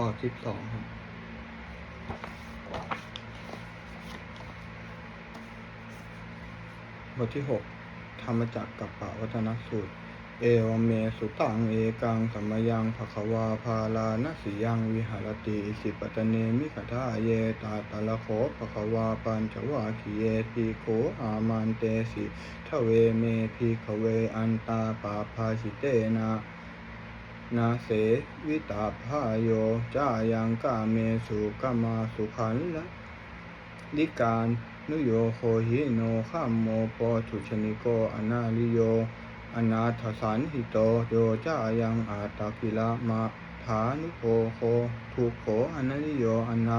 ต่อสิบสองครับบทที่หกธรรมจักรกับปวัฒนสูตร เอวเมสุตังเอกังสัมมยังภควาภาลานสิยังวิหารติสิปตเนมิขทาเยตาตาละโขภควาปัญจวาคีเยทีโขอามันเตสิทเวเมพีขเวอันตาปาภาสิเตนะ นาเสวิตาพาโยจายังกาเมสุกามาสุขันละลิการนุโยโคหิโนข้ามโมโปทุชนิโกอนาลิโย อนาถสันหิโตโยจายังอาตากิละมาฐานุโภโคทุโขอนาลิโยอนา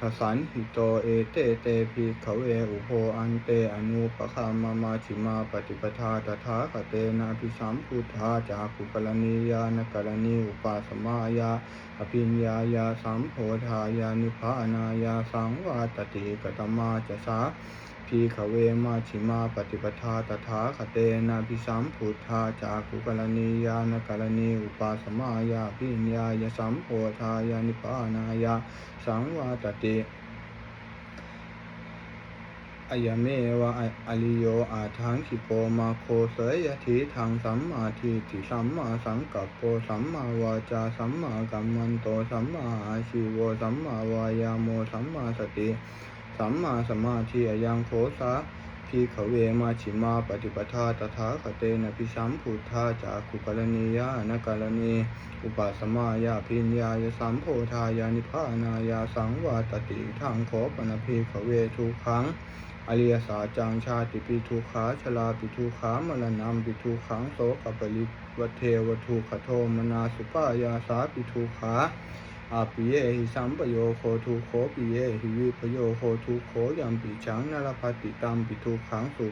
ทสันหิโตเอเตเตภิกขเวอุโภอันเตอนุปคามามาชิมาปฏิปทาตถาคเตนาพิสัมพุทธาจากุกรณียานกรณีอุปาสมายาอภิญญายาสัมโพธายานิพพานายาสังวาตติกตมาจะสา พีขเวมาชิมาปฏิปทาตถาคเตนะพิสัมพุทธาจากุกรณียานกรณีอุปาสมายาภิญญายาสัมโพธายานิพพานายาสังวาตติอายเมวะอริโยอาทังคิโกมาโคเสยทิทางสัมมาทิฏฐิสัมมาสังกัปโปสัมมาวาจาสัมมากัมมันโตสัมมาอาชีโวสัมมาวายาโมสัมมาสติ สัมมาสมาธิยังโคสาพีขเวมาชิมาปฏิปทาตถาคเตนะพิสัมพุทธาจากขุกรณียานกรณี อุปาสมายาพิญญายสัมโพธายานิพานายาสังวาตติทางโคปนพีขเวทุกขังอริยสาจังชาติปิทุขาชลาปิทุขามรณะปิทุขังโสกปริวเทวทุขโทมนาสุปายาสาปิทุขา อาปิเยหิสัมปโยโคทุโคปิเยหิวิปโยโคทุโคยัมปิชังนรปฏิตัมปิทุขังสุ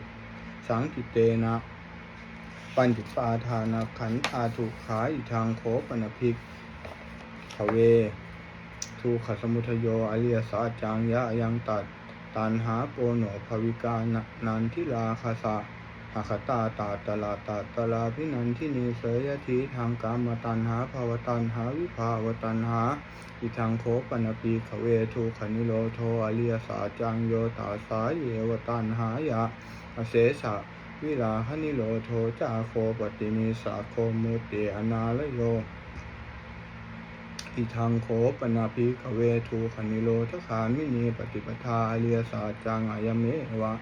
สังกิเตนะ ปัญจิปาทานาขันธาทุขาอิทางโคปนภิกขเว ทุขสมุทโยอริยสัจจังยะยังตัดตันหาโปโนภวิกานะนันทิลาคาสะ หคตาตาตลาตาตลาพินันทินีเสยทีทางกามตันหาภาวตันหาวิภาวตันหาอิทังโคปนปีขเวทุขนิโรโทอริยสาจังโยตาสายเยวตันหายะอเสสะวิลาหนิโรโทจาโคปตินิสาโคมุตเตอนาลโยอิทังโคปนาภิกขเวทูขนิโรทคามินีปฏิปทาอริยสาจังอายเมวะ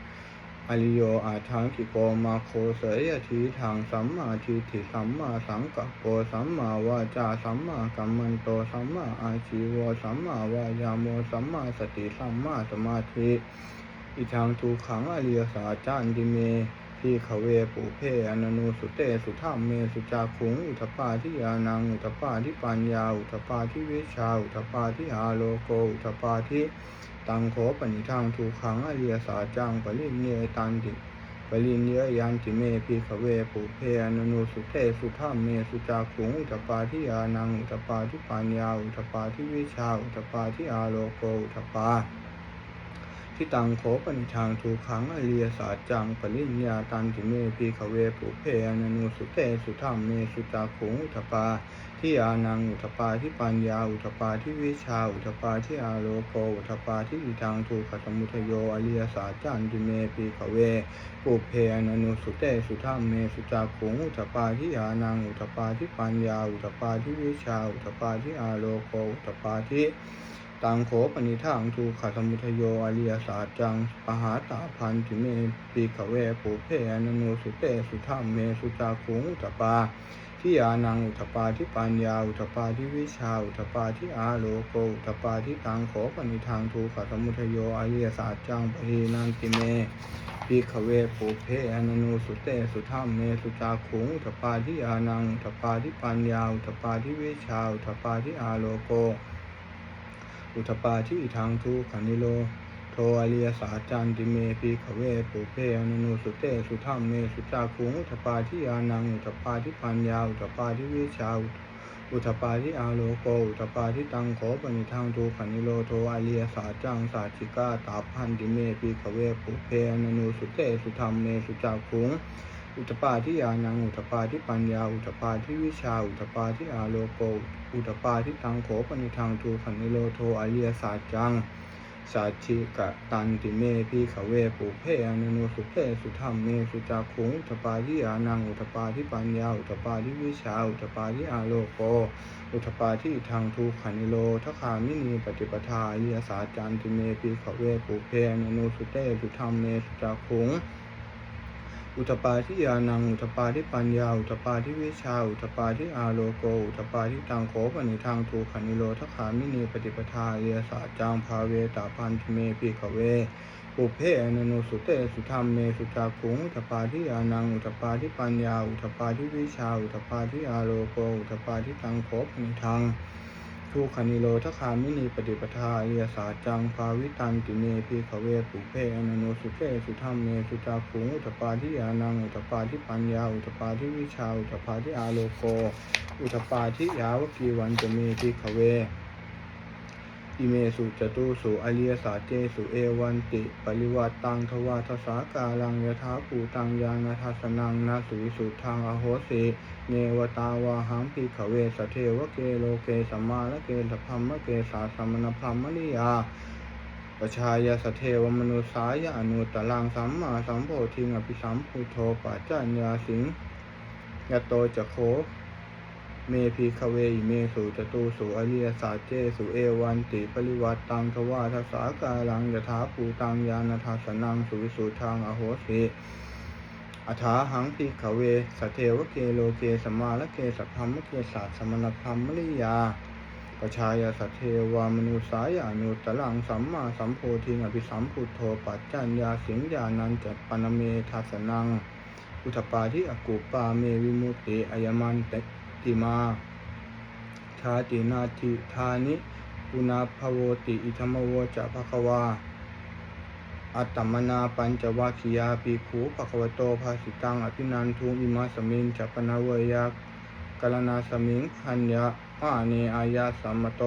อริโยอาทังกิโกมาโคเสยทีทางสัมมาทิฏฐิสัมมาสังกัปโปสัมมาวาจาสัมมากัมมันโตสัมมาอาชีวสัมมาวายาโมสัมมาสติสัมมาสมาธิอิทังทุขังอริยสาจานติเมพีขเวปุเพอนันูสุเตสุธรรมเมสุจาขุงอุทปาทิยานังอุทปาทิปัญญาอุทปาทิวิชาอุทปาทิอาโลโกอุทปาทิ ตังโขปณิทังทุขังอริยสาจังปริเนตันติปริเนยยันติเมพีขเวปุเพอนันูสุเตสุธรรมเมสุจาขุงอุทปาทิยานังอุทปาทิปัญญาอุทปาทิวิชาอุทปาทิอาโลโกอุทปาทิตังโขปนิทางทูขังอริยสาจังปริญญาตันติเมพีขเวปุเพอนันูสุเตสุธรรมเมสุจาขุงอุทปา ทิยานังอุทปาทิปัญญาอุทปาทิวิชาอุทปาทิอาโลโกอุทปาทิอิทางทูขสมุทโยอริยสาจันติเมพีขเวปุเพอนนูสุเตสุธรรมเมสุจาขุงอุทปาทิยานังอุทปาทิปัญญาอุทปาทิวิชาอุทปาทิอาโลโกอุทปาทิตังโขปนิทังทูขสมุทโยอริยสาจังปหาตาพันธิเมปีขเวปุเพอนนูสุเตสุธรรมเมสุจาคุงอุตปา ทิยานังอุตปาทิปัญญาอุตปาทิวิชาอุตปาทิอาโลโกอุตปาทิตังโขปนิทังทูขสมุทโยอริยสาจังปหีนันติเมปีขเวปุเพอนันูสุเตสุธรรมเมสุจาคุงอุตปาทิยานังอุตปาทิปัญญาอุตปาทิวิชาอุตปาทิอาโลโกอุทปาที่ทางทุขันิโล โทอริยสาจันติเมพีขเวปุเพอนันูสุเตสุธรรมเมสุจาคุงอุทปาที่ยานังอุทปาที่ปัญญาอุทปาที่วิชาอุทปาที่อาโลโกอุทปาที่ตังโขปณิทางทุขันิโลโทอริยสาจังสาชิกาตาพันติเมพีขเวปุเพอนันูสุเตสุธรรมเมสุจาคุงอุตปาทิยานังอุตปาทิปัญญาอุตปาทิวิชาอุตปาทิอาโลโกอุตปาทิตังโขปนิทังทูขันิโรโทอริยสัจจัง สาธิกะตันติเมพีขเวปุเพอนุโนสุเพสุธรรมเมสุจักขุงอุตปาทิยานังอุตปาทิปัญญาอุตปาทิวิชาอุตปาทิอาโลโกอุตปาทิทางทูขันิโลทคามินีปฏิปทาเยสาจันติเมปีขเวปุเพอนุสุเตสุธรรมเมสุจักขุง อุทปาทิยานังอุทปาทิปัญญาอุทปาทิวิชาอุทปาทิอาโลโกอุทปาทิตังโขปนิทางทูขันิโลทคามินีปฏิปทาเยสาจังภาเวตาพันติเมปีขเวปุเพอนนโนสุเตสุธรรมเมสุจาคุงอุทปาทิยานังอุทปาทิปัญญาอุทปาทิวิชาอุทปาทิอาโลโกอุทปาทิตังโคปนิทัง ทุกขนิโรธคามินีปฏิปทาเรียสาจังภาวิตันติเนพีขเวปุเพอนันโนสุเพสุธรรมเมสุจาคุงอุตปาทิยานังอุตปาทิปัญญาอุตปาทิวิชาอุตปาทิอาโลโก อุตปาทิยาวกีวันจะเมพีขเว อิเมสุจตุสุอริยสาเจสุเอวันติ ปริวัตตังทวาทสากาลังยถาภูตังยานาทัสนังนาสุวิสุทังอโหสิเนวตาวาหังพิขเวสเทวเกโลเกสัมมาละเกสพัมมะเกสาสมณพรหมนิยาปชายาสเทวมนุสายาอนุตตลังสัมมาสัมโพธิงอภิสัมพุทโธปัจจัญญาสิงยโตจะโค เมพีคเวอิเมสุจตุสุอริยสาเจสุเอวันติปริวัตตังทวาทสากาลังยถาภูตังยานาทัสนังสุวิสุทางอโหสิอัฐาหังพีขเวสเทวเกโลเกสมมาละเกสัพพมมเกสัสสมณพรหมลิยาปชายาสเทวามนุสายานุตลังสัมมาสัมโพธิอภิสัมพุทโธปัจจัญญาสิงญานันจัปนเมทัสนัง อุทปาทิอกุปาเมวิมุตติอายมันเต ติมาชาตินาทิธานิปุนาภโวติอิธรรมโวจะภควาอัตตมนาปัญจวัคคียาปีขูภควโตภาสิตังอภินันทุอิมาสมิงจัปนาเวยากกลนาสมิงพัญญามาเนอายาสัมมโต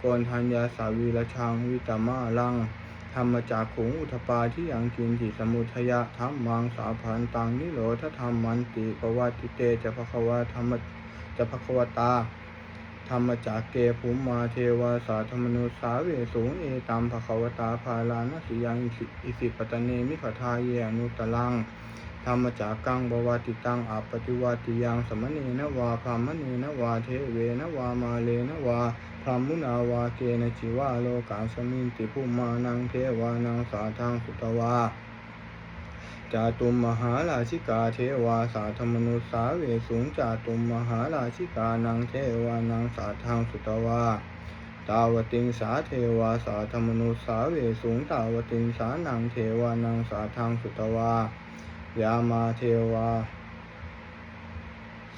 โกนทัญญาสาวีรชังวิตามาลังธรรมจากขุงอุทปาที่ยังกินทิสมุทยะธรรมังสาพันตังนิโรธธรรมมันติปวัติเตจะภควาธรรม จะภควตา ธรรมจากเกภุมมาเทวาสาธรรมนุสาเวสูงเอตัมภควตาภาลานสิยังอิสิปตเนมิขทาเยอนุตลังธรรมจากกังบวติตังอาปฏิวัติยังสมณีนวาพรามณีนวาเทเวนวามาเลนวาพรมุนาวาเกนจิวาโลกาสมินติภุมานังเทวานังสาทังสุตวา จาตุมมหาราชิกาเทวาสาธมนุสาเวสูงจาตุมมหาราชิกานังเทวานังสาทางสุตวาตาวติงสาเทวาสาธมนุสาเวสูงตาวติงสานังเทวานังสาทางสุตวายามาเทวา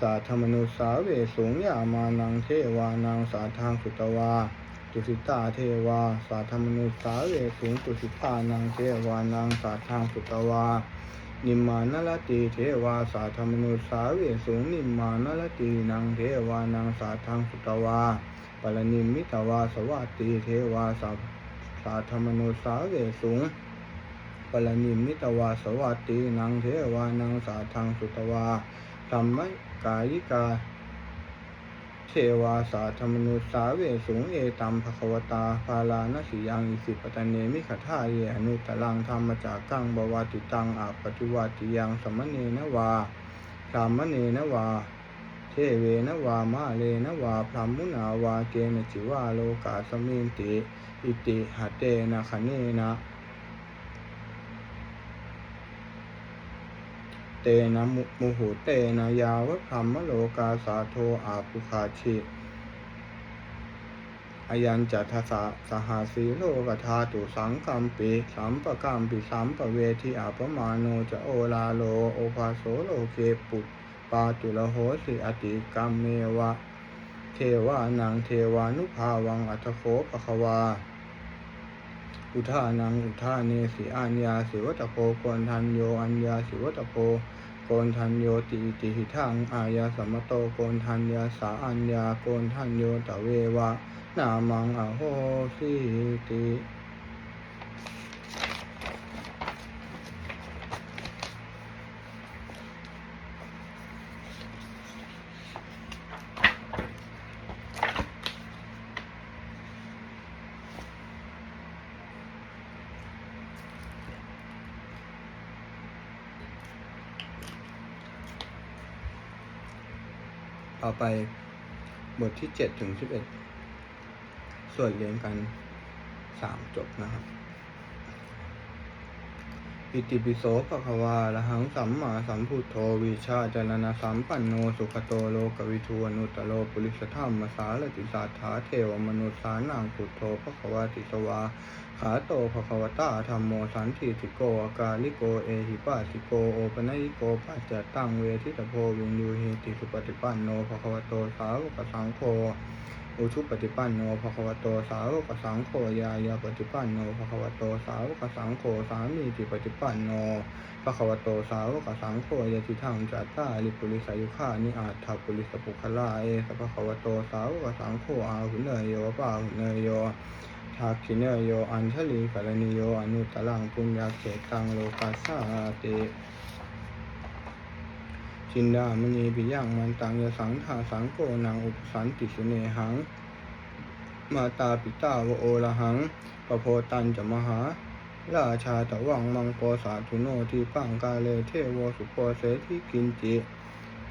สาธมนุสาเวสูงยามานังเทวานังสาทางสุตวา ตุสิตาเทวา สาธรรมนุสาเวสูงตุสิตานังเทวานังสาทางสุตวา นิมมานลตีเทวา สาธรรมนุสาเวสูงนิมมานลตีนังเทวานังสาทางสุตวาปรนิมิตวาสวัตตีเทวาสาสาธรรมนุสาเวสูงปรนิมิตวาสวัตตีนังเทวานังสาทางสุตวาธรรมกายิกา เทวาสาธรรมนุสาเวสูงเอตัมภควตาภาลานสียังอิสิปตเนมิขทาเยอนุตลังธรรมจากกังบวาติตังอาปฏิวัติยังสมณเนนวาสามเณนวา เทเวนวามาเลนวาพรหมุนาวาเกนจิวาโลกาสมินติ อิติหเตนะคเนนะ เตนะมุหุเตนะยาวะพรหมโลกาสาโทอาภุคาชิอายัญจัตสะสหาสีโลกธาตุสังกัมปิสัมปะกัมปิสัมปะเวทิอาปมาโนจะโอลาโลโอภาโสโลเกปุตปาตุละโหสิอติกัมเมวะ เทวานังเทวานุภาวังอัตโคปะควา อุทานังอุทาเนสิอัญญาสิวัตโพโกนทันโยอัญญาสิวัตโพโกนทันโยติติหิทังอายาสัมมโตโกนทันยาสาอัญญาโกนทันโยตะเววะนามังอโหสิติ เอาไปบทที่เจ็ดถึงสิบเอ็ดส่วนเรียงกันสามจบนะครับ อิติปิโสภะคะวาละหังสัมมาสัมพุทโธวิชาจรณสัมปันโนสุขโตโลกวิทูอนุตโลปุริสธรรมสารติสาถาเทวมนุษสานังพุทโธภะคะวาติสวาขาโตภควตาธรรมโมสันติติโกอากาลิโกเอหิปัสสิโกโอปนัยโกปัจจตังเวทิตโพวินยูเฮติสุปฏิปันโนภควโตสาวกสังโฆ อุชุปฏิปันโนภควโตสาวกสังโฆยายาปฏิปันโนภควโตสาวกสังโฆสามีจิปฏิปันโนภควโตสาวกสังโฆยติทังจัตตาลิปุริสายุขานิอาถาปุริสปุคลาเอสภควโตสาวกสังโฆอาหุเนยโยปาหุเนยโยทักขิเนยโยอัญชลีกรณิโยอนุตตลังปุญญาเขตังโลกัสสาติ จินดามณีปิยังมันตังยสังทาสังโกนังอุปสันติสเนหัง มาตาปิตาวโอระหังปโพตันจะมหา ราชาตะวังมังโกสาธุโนทีปังกาเลเทโวสุโปเสทิกินจิ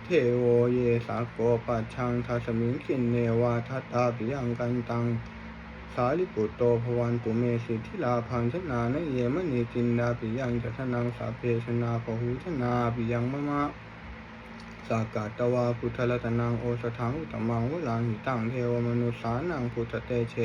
เทโวเยสาโกปัจชังทัสมิงคินเนวาทัตตาปิยังกันตัง สาลิปุตโตภวันตุเมสิทิลาพังชนานเยมณีจินดาปิยังจัทนังสาเพชนาพหูชนาปิยังมะมะ สากาตวาพุทธรัตนังโอสถังอุตมังวลังหิตังเทวมนุษสานังพุทธเตเช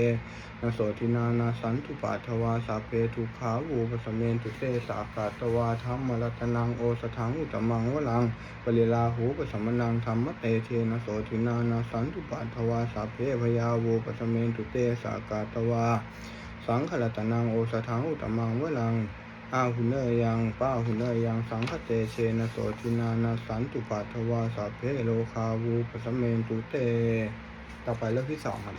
นโสทินานาสันตุปาทวาสาเพทุขาวูปสเมนตุเตสากาตวาธรรมรัตนังโอสถังอุตมังวลังปริลาหูปสมนังธรรมเตเชนโสทินานาสันตุปาทวาสาเพพยาวูปสเมนตุเตสากาตวาสังขรัตนังโอสถังอุตมังวลัง อาหุเนยังป้าหุเนยังสังคเตเชนะโสทินานาสันตุปัทวาสัพเพโลคาวูปสมเมนตุเต ต่อไปเรื่องที่สองครับ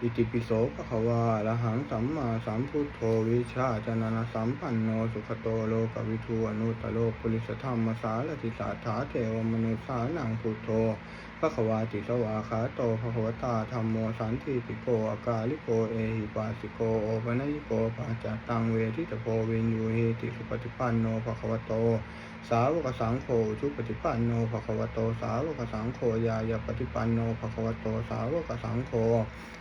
อิติปิโสภะคะวาอะระหังสัมมาสัมพุทโธวิชาจานาสัมปันโนสุขโตโลกวิทูอนุตตโลปุริสธรรมสารติสาถาเทวมนุสานังพุทโธ พระขวาติสวาขาโตภะขวตาธรรมโมสันติติโกอากาลิโกเอหิปาสิโกโอปนัยโกปาจจตังเวทิตโพวินยูเฮติสุปฏิปันโนภะคะวโต สาวกสังโฆชุปฏิปันโนภะคะวโต สาวกสังโฆยายาปฏิปันโนภะคะวโต สาวกสังโฆ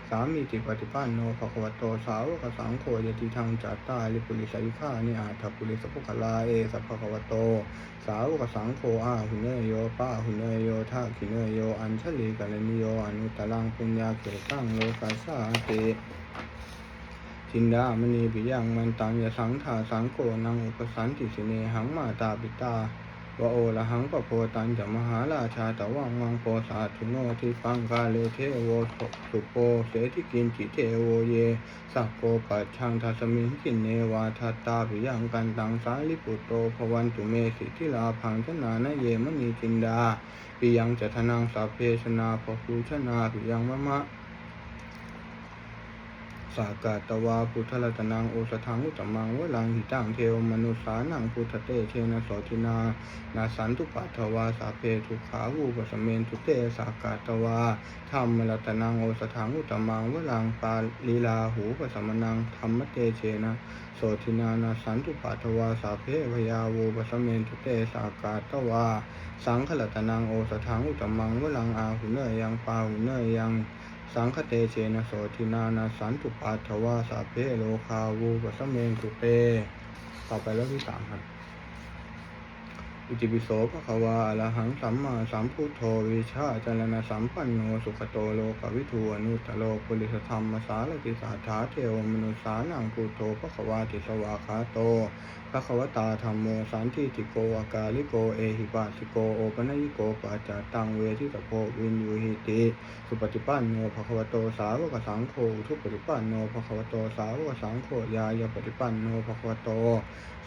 สามีติปฏิปันโนภะคะวโต สาวกสังโฆยติทางจัตตาลิปุริสัยฆานิอาทัปปุริสปุคลาเอสัพพะคะวโต สาวกสังโฆอาหุเนโยป้าหุเนโยท่าขิเนโย อัญชลีกัลนิโยอนุตตลังปุญญาเขตังโลกัสสาติ จินดามณีปิยังมันตังยสังทาสังโกนังอุปสันติสิเนหังมาตาปิตาวะโอละหังปะโพตันจะมหาราชาตะวังมังโปสาธุโนทิปังกาเลเทโวสุโปเสทิกินจิเทโวเยสัพโกปัจชังทัสมิงกินเนวาทัตตาปิยังกันตังสาลิปุตโตภวันตุเมสิทิลาพังชนานเยมณีจินดาปิยังจัทนังสัพเพชนาภคูชนาปิยังมะมะ สากาตวาพุทธรัตนังโอสถังอุตมังวลังหิตังเทวมนุษสานังพุทธเตเชนะโสทินา นาสันตุปัทวาสาเพทุขาวูปสเมนตุเตสากาตวาธรรมรัตนังโอสถังอุตมังวลังปาลีลาหูปสมนังธรรมเตเชนะโสทินานาสันตุปัทวาสาเพพยาวูปสเมนตุเตสากาตวา สังขรัตนังโอสถังอุตมังวลังอาหุเนยังปาหุเนยัง สังคเตเชนะโสทินานาสันตุปัทวาสัพเพโลคาวูปสเมนตุเต ต่อไปเรื่องที่สามครับอิติปิโสภควาอะระหังสัมมาสัมพุทโธวิชาจารณสัมปันโนสุขโตโลกวิทูอนุตโลปุริสธรรมสารติสาถาเทวมนุสานังพุทโธภควาติสวาคาโตะคะวตาธรรมโมสันติติโกอากาลิโกเอหิปัสสิโกโอปนัยโกปัจจตังเวทิตโพวินยูหิติสุปฏิปันโนภะคะวโตสาวกสังโฆทุปฏิปันโนภะคะวโตสาวกสังโฆยายปฏิปันโนภะคะวโต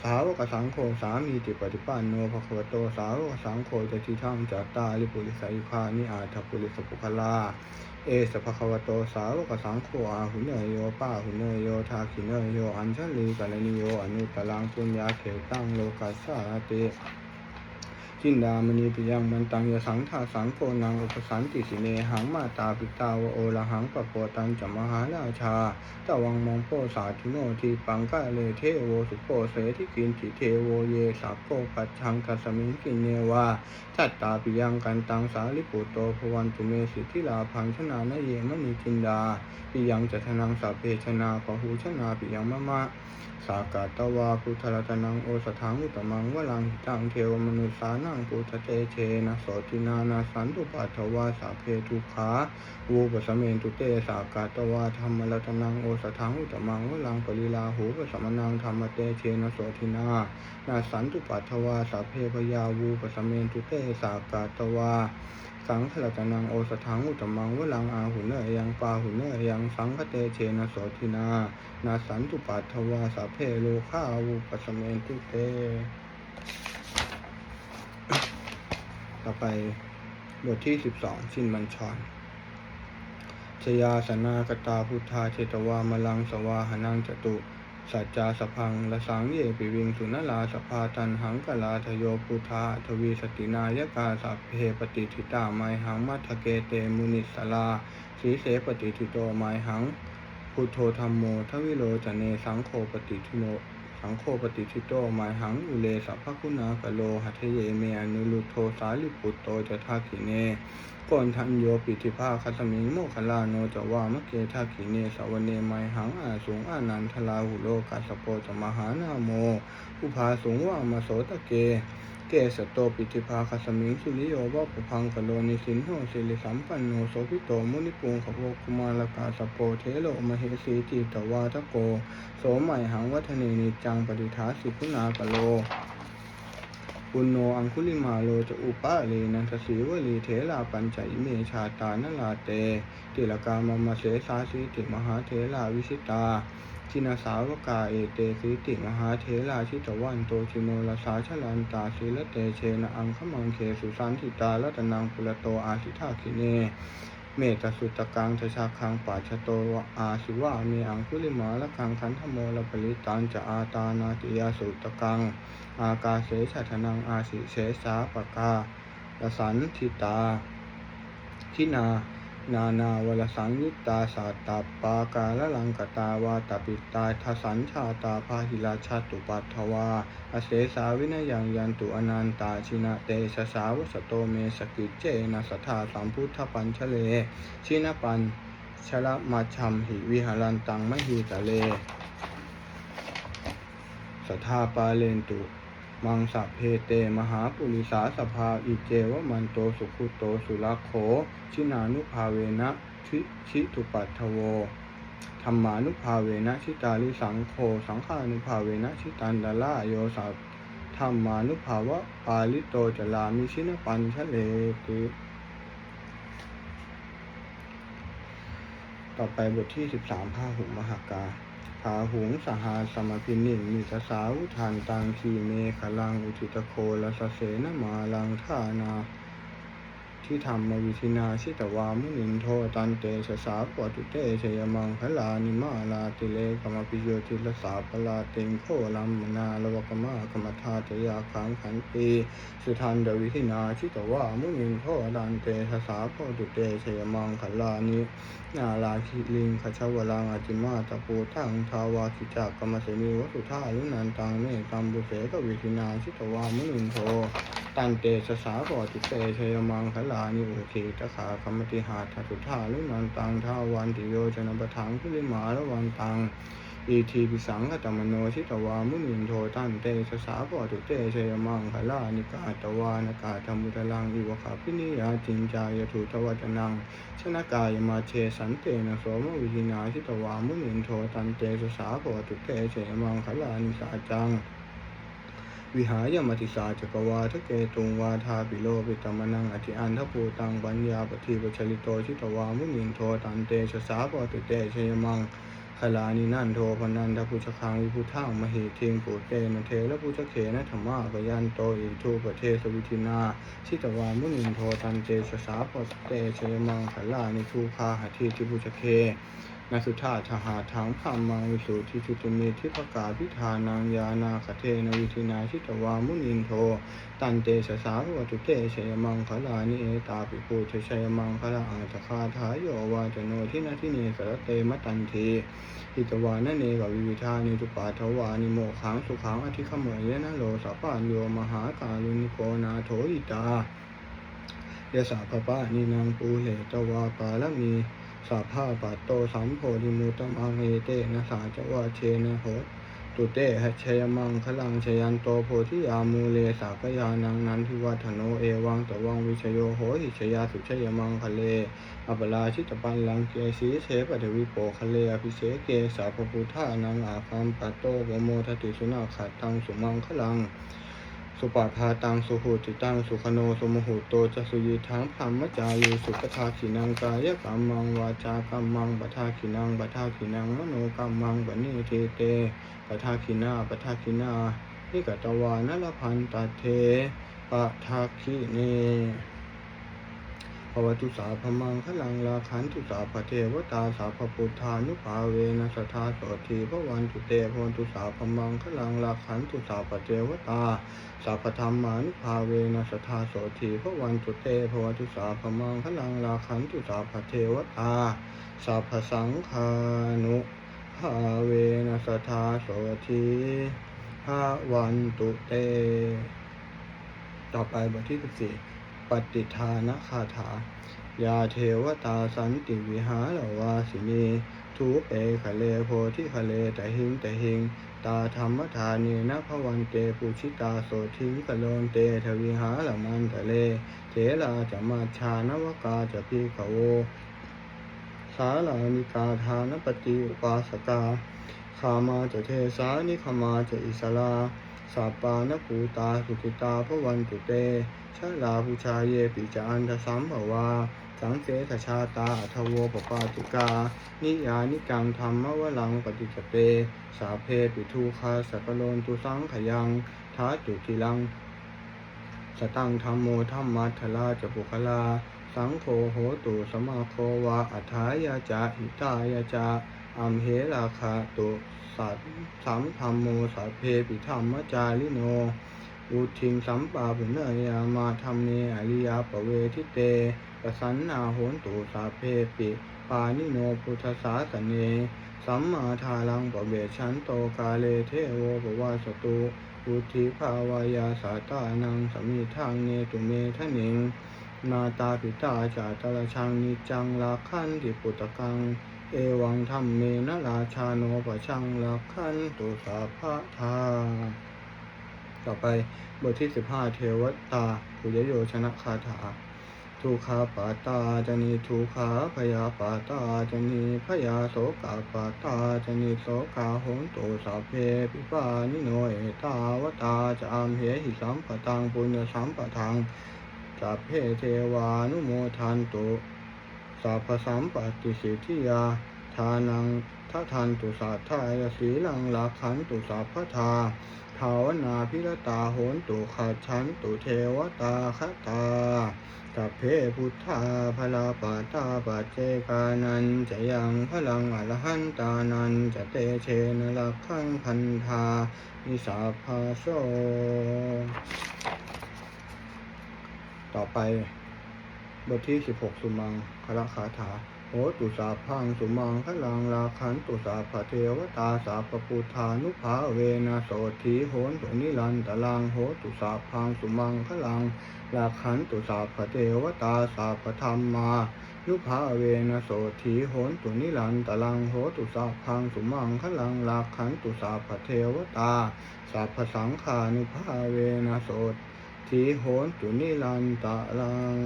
สาวกสังโฆสามีติปฏิปันโนภะคะวะโตสาวกสังโฆจะทิทังจัตตาลิปุริสัยคานิอาทัปปุริสปุคลา เอสภควโตสาวกสังโฆอาหุเนยโยป้าหุเนยโยทาคิเนยโยอัญชลีกัลนิโยอนุตตลังปุญญาเขตังโลกัสสาติ จินดามณีปิยังมันตังยสังทาสังโกนังอุปสันติสิเนหังมาตาปิตาวโอละหังปะโปตันจมหาราชาตะวังมองโปสาธุโนทีปังกะเลเทโวสุโปเสทิกินติเทโวเยสักโกปัจชังกัสมิงกินเนวาทัตตาปิยังกันตังสาลิปุตโตภวันตุเมสิทธิลาพังชนานเยมณีจินดาปิยังจัทนังสัพเพชนาปหูชนาปิยังมะมะสากาตวาพุทธรัตนังโอสถังอุตมังวลังตังเทวมนุสานังพุทธเตเชนะโสตินานาสันตุปัทวาสาเพทุขาวูปสเมนตุเตสากาตวาธรรมรัตนังโอสถังอุตมังวลังปริลาหูปสมนังธรรมเตเชนะโสตินานาสันตุปัทวาสาเพพยาวูปสเมนตุเตสากาตวาสังขลัตนังโอสถังอุตมังวลังอาหุเนยังปาหุเนยังสังคเตเชนะโสทินานาสันตุปัทวาสาเพโลคาวุปสเมนตุเต ต่อไปบทที่สิบสองชินบัญชรชยาสนากตาพุทธาเชตวามลังสวาหนังจตุ สัจจาสพังละสังเยปิวิงสุนลาสภาตันหังกลาทโยพุทธาทวีสตินายกาสัพเพปฏิทิตาไมหังมัทเกเตมุนิสลาสีเสปฏิทิโตไมหัง พุทโธธรรมโมทวิโลจเนสังโฆปฏิทิโน สังโฆปฏิทิโตหมาหังอุเลสัพพคุณากโลหัทเยเมอนุลุโทสาลิปุตโตจะทาขิเนก่อนทันโยปิธิภาคัสมิงโมคลาโนจะว่ามะเกทาขิเนสวเนไมหังอาสูงอานันทลาหุโลกัสสโปจะมหานาโม อุภาสูงว่ามาโสตะเก เกสโตปิธิภาคสมิงสุริโยวะปุพังกโลนิสินโหสิริสัมปันโนโสภิโตมุนิปุงขโวกุมารกาสโปเทโลมเหสีติตวาทโก โสมัยหังวัฒเนนิจังปฏิทาสิกุณากโลปุณโนอังคุลิมาโลจะอุปาเลนันทสีวลีเทลาปัญจอิเมชาตานลาเต ติลกามมเสสาสีติมหาเทลาวิชิตา ชินาสาวกาเอเตสีติมหาเทลาชิตวันโตชิโนลสาชลันตาศีลเตเชนะอังคมังเคสุสันติตาลัตนังปุระโตอาสิทาคิเน เมตสุตกังชชาคังปัจโตวะอาสิวะเมอังคุลิมาละคังคันธโมละปริตันจะอาตานาติยาสุตกัง อากาเสชะทนังอาสิเสสาปกาลสันทิตาทินา นานาวลสังยุตตาสาตาปากาละลังกตาวาตปิตาทสัญชาตาพาหิราชาตุปัตถวา อเสสาวินยังยันตุอนันตาชินาเตชะสาวสโตเมสกิจเจนะสัทธาสัมพุทธปัญชเล ชินปันชละมาชัมหิวิหารันตังมหิตะเลสัทธาปาเลนตุมังสะเพเต มหาปุริสาสภาอิเจวมันโตสุขุโตสุรโข ชินานุภาเวนะชิชิตุปัทโวธรรมานุภาเวนะชิตาลิสังโฆสังฆานุภาเวนะชิตันดาลาโยสัพธรรมานุภาวะปาลิโตจลามิชินปัญชเลติต่อไปบทที่13พาหุมหากาพาหุงสหาสมพินิมิสสาวุทานตังคีเมขลังอุทิตโคลสเสนมาลังท่านา ที่ธรรมวิธินาชิตวามุนินโทตันเตชะสาปตุเตชยมังคลานิมาลาติเลกมปิโยติลสาปลาเต็งโคลัมมนาลวกมากมทาตยาขังขันตีสุทันเดวิธินาชิตวามุนินโทตันเตชะสาปตุเตชยมังคลานินาลาคิลิงขชาวลังอจิมาตะปูทังทาวาคิจักกรรมเสมีวัสุธาลุนันตังเมตัมบุเสกวิธินาชิตวามุนินโท ตันเตสสาปอติเตชยมังคลานิโอเคตขาคมติหาทัตุธาลุนันตังทาวันติโยจนปทังคุลิมาละวันตังอีทีปิสังคตมโนชิตวามุนินโทตันเตสสาปอตุเตชยมังคลานิกาตวานกาธรรมุตลังอิวขาพินิยาจินจายถุตวัจนังชนะกายมาเชสันเตนะโสมวิหินาชิตวามุนินโทตันเตสสาโพตุเตเฉมังคลานิสาจัง วิหายมติสาจักวาทเกตุงวาทาปิโลปิตมนังอธิอันทภูตังปัญญาปฏิปชลิโตชิตวามุนินโทตันเตสสาโพตุเตเฉมังคลานินันโทพนันทพุชคังวิพุทังมหิทิงปุเตนเทระพุชเขนะธรรมะปยันโตอิทูปเทสวิธินาชิตวามุนินโทตันเตสสาปตเตชยมังขลานิทูคาหทิทิบุชเค นาสุธาทหาถังพามังวิสุทิจุตเมทิปกาพิธานังยานาคเทนวิธินาชิตวามุนินโท ตันเตสสาวตุเตชยมังคลานิเอตาปิปูเทชยมังคลาอังตคาทายโยวาจโนทินาทิเนสรเตมตันเทหิตวานเนกวิวิธานิทุปาทวานิโมขังสุขังอธิขมเยนะโลสัพพานโยมหาการุณิโกนาโถอิตายะสาภปะนินางปูเหตวาปาลมี สาภาปัตโตสัมโพธิมุตมังเอเตนะสาจวะเชนะโหตุเตหัชยมังคลังชยันโตโพธิยามูเลสากยานังนันทิวัฒโนเอวังตวังวิชโยโหหิชยาสุชยมังคะเลอัปลาชิตปันลังเกสีเชปทวิโปคะเลอภิเชเกสาพพุทธานังอาคัมปัตโตโกโมทติสุนาขัดตังสุมังคลัง สุปาทาตังสุหูติตังสุขโนสุมหุโตจะสุยีทังพรหมจายุสุปทาขินังกายกรรมังวาจากรรมังปทาขินังปทาขินังมโนกรรมังปณิเทเตปทาขินาปทาขินานิกตวานลพันตเทปทาขิเน วตุสาพมังคลังลาขันตุสาพเทวตาสาพพุทธานุภาเวนะสทธาโสทีพระวันตุเตพนตุสาพมังคลังลาขันตุสาพเทวตาสาพธรรมานุภาเวนะสทธาโสทีพระวันตุเตพวันตุสาพมังคลังลาขันตุสาพเทวตาสาพสังฆานุภาเวนะสทธาโสทีพระวันตุเต ต่อไปบทที่14 ปฏิทานคาถายาเทวตาสันติวิหารวาสินีทุเปคะเลโพธิคะเลตะหิงตะหิง ตาธรรมธานีนภวันเตปุชิตาโสทิงกะโลนเตทวิหารมันทะเลเถลาจะมาชานวกาจะพีขโวสาลานิกาทานปฏิอุปาสกาขามาจะเทสานิขมาจะอิสลา สัปปานภูตาสุขิตาพระวันตุเตชาลาภูชาเยปิจาอันทสัมภวา สังเสทชาตาอัทโวปปาติกา นิยานิกังธรรมวลังปฏิจเต สาเพปิทูคาสัพโลนตุสังขยังท้าจุติลัง สตังธรรมโมธรรมัทธลาจปุคลา สังโฆโหตุสมาโควาอัฏฐายาจาหิตายาจาอัมเหราคาตุส ตสัมธรรมโมสัพเพปิธรรมจาริโนอุทิงสัมปาปุเนยามาธรรมเนอริยาปเวทิเตปสันนาโหนตุสัพเพปิปานิโนพุทธสาสเนสัมมาทาลังปเบชันโตกาเลเทโวปวาสตุอุทิภาวายาสาตานังสมิทางเนตุเมทะเนงนาตาปิตาจาตระชังนิจังลาคันติปุตตะกัง เอวังธรรมเมนะราชาโนปะชังลาคันตุสาภาทา ต่อไปบทที่15เทวตาปุยโยชนะคาถาทุคาปาตาจนีทุขาพยาปาตาจนีพยาโสกาปาตาจนีโสกาโหนตุสัพเพปิปานิโนเอตาวตาจะอามเหหิสัมปะตังปุญญสัมปะทังสัพเพเทวานุโมทันตุ สัพพสัมปติสิทธิยา ทานังทัทันตุสัทธายสีลังลักขันตุสัพพทาภาวนาพิรตาโหนตุขัดฉันตุเทวตาคตาสัพเพพุทธาพลาปาตาปัจเจกานันจะยังพลังอรหันตานันจะเตเชนลักขังพันธานิสาภาโซต่อไป บทที่ 16 สุมังคละคาถา โหตุสาพังสุมังคลังลาคันตุสาพเทวตาสาปปุทานุภาเวนะโสทีโหนตุนิรันตลังโหตุสาพังสุมังคลังลาคันตุสาพเทวตาสาปธรรมมานุภาเวนะโสทีโหนตุนิรันตลังโหตุสาพังสุมังคลังลาคันตุสาพเทวตาสาพสังขานุภาเวนะโสทีโหนตุนิรันตลัง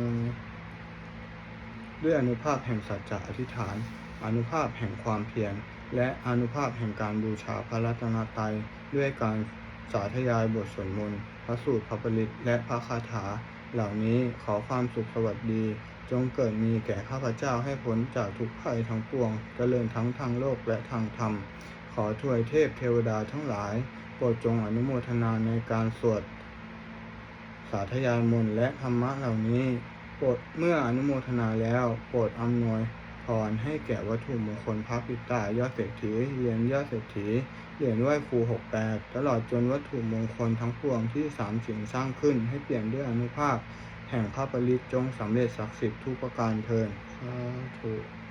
ด้วยอนุภาพแห่งสัจจะอธิษฐาน อนุภาพแห่งความเพียร และอนุภาพแห่งการบูชาพระรัตนตรัยด้วยการสาธยายบทสวดมนต์พระสูตรพระปริตและพระคาถา เหล่านี้ขอความสุขสวัสดี จงเกิดมีแก่ข้าพเจ้าให้พ้นจากทุกภัยทั้งปวงเจริญทั้งทางโลกและทางธรรม ขอถวยเทพเทวดาทั้งหลาย โปรดจงอนุโมทนาในการสวดสาธยายมนต์และธรรมะเหล่านี้ ปรดเมื่ออนุโมทนาแล้วโปรดอำนวยพรให้แก่วัตถุมงคลพระปิตายอดเศรษฐีเหรียญยอดเศรษฐีเหรียญไหว้ครูหกแปดตลอดจนวัตถุมงคลทั้งปวงที่สามสิ่งสร้างขึ้นให้เปลี่ยนด้วยอนุภาพ แห่งพระปริตจงสำเร็จศักดิ์สิทธิ์ทุกประการเทินสาธุ